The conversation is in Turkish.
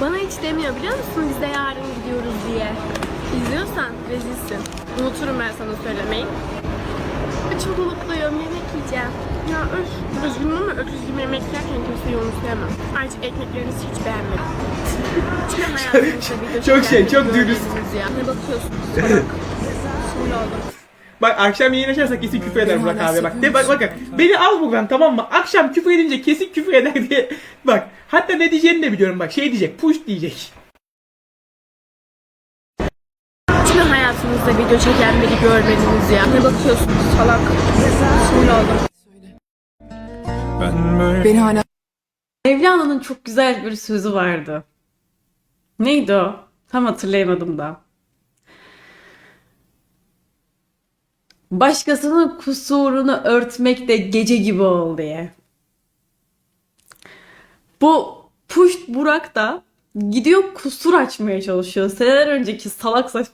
Bana hiç demiyor biliyor musun biz de yarın gidiyoruz diye. İzliyorsan rezilsin. Unuturum ben sana söylemeyi. Çok mutluyum. Yemek yiyeceğim. Ya öf. Üzgünüm ama öküz gibi yemek yerken kimseyi unutmayamam. Ayrıca ekmeklerinizi hiç beğenmedim. Hiç mi hayatınızda video Çok şey, çok dürüst. Ya. Ne bakıyorsun? Salak. Sinir oldum. Bak akşam yayın açarsak kesin küfür eder Burak abi bak. De bak bakın. Beni al buradan tamam mı? Akşam küfür edince kesin küfür eder diye. Bak hatta ne diyeceğini de biliyorum bak. Şey diyecek. Push diyecek. Hiç mi hayatınızda video çeken biri görmediniz ya? Ne bakıyorsunuz? Salak. Sinir oldum. Beni hala Mevlana'nın çok güzel bir sözü vardı. Neydi o? Tam hatırlayamadım da. Başkasının kusurunu örtmek de gece gibi ol diye. Bu Puşt Burak da gidiyor kusur açmaya çalışıyor. Seneler önceki salak saç